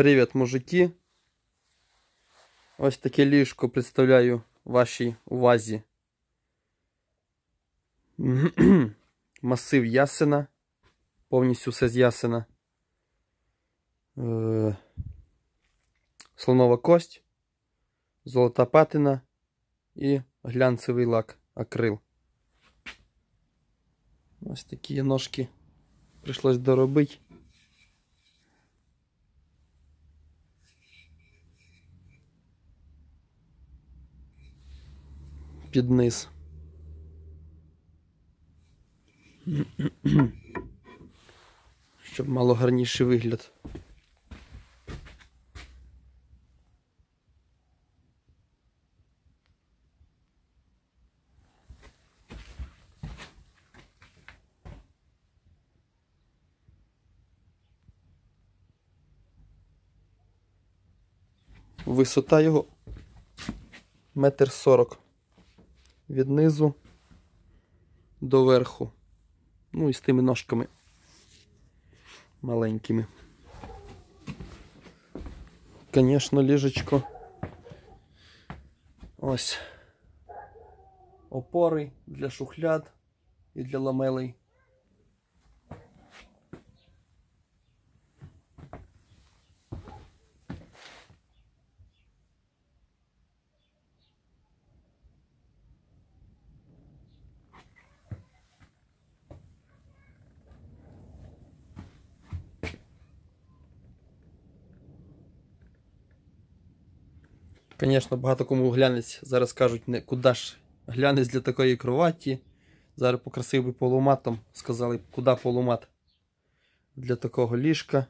Привіт, мужики. Ось таке ліжко представляю вашій увазі. Масив ясена. Повністю все з ясена. Е, Слонова кость, золота патина і глянцевий лак акрил. Ось такі ножки прийшлось доробити. Під низ. Щоб мало гарніший вигляд. Висота його метр сорок від низу до верху. Ну і з тими ножками маленькими. Звісно, ліжечко. Ось опори для шухляд і для ламелей. Звісно, багато кому глянець зараз кажуть, не куди ж глянець для такої кроваті. Зараз покрасив би полуматом. Сказали, куди полумат для такого ліжка.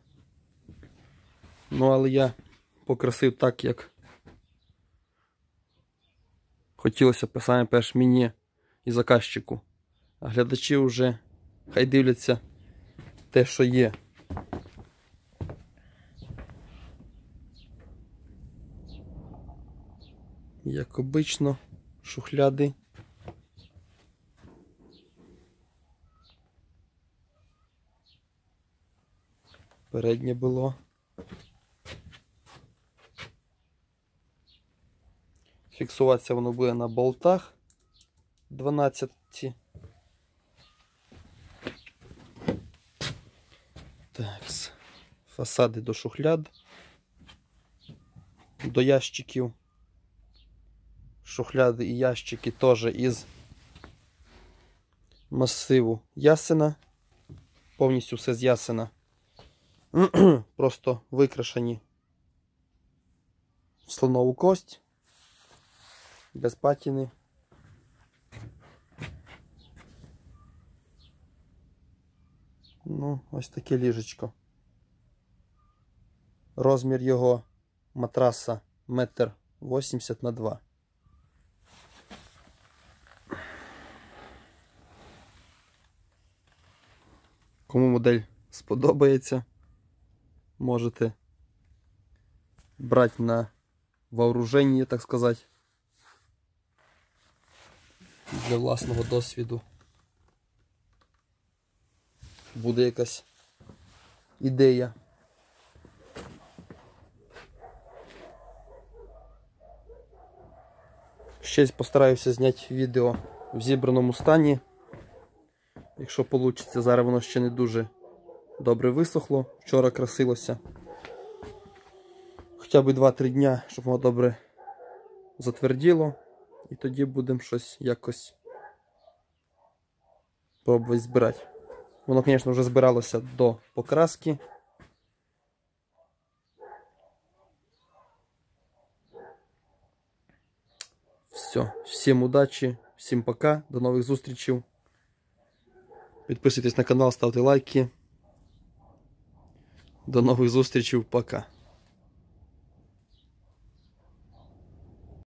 Ну, але я покрасив так, як хотілося б саме перш мені і заказчику. А глядачі вже хай дивляться те, що є. Як обично, шухляди. Переднє було. Фіксуватися воно буде на болтах 12. Так, фасади до шухляд, до ящиків шухляди і ящики теж із масиву ясена. Повністю все з ясена. Просто викрашені в слонову кость, без патіни. Ну, ось таке ліжечко. Розмір його матраса метр 80 на 2. Кому модель сподобається, можете брати на вооруження, так сказати, для власного досвіду. Буде якась ідея. Ще постараюся зняти відео в зібраному стані. Якщо вийде, зараз воно ще не дуже добре висохло. Вчора красилося. Хоча б 2-3 дня, щоб воно добре затверділо. І тоді будемо щось якось пробувати збирати. Воно, звісно, вже збиралося до покраски. Все, всім удачі, всім пока, до нових зустрічей. Підписуйтесь на канал, ставте лайки. До нових зустрічей, пока.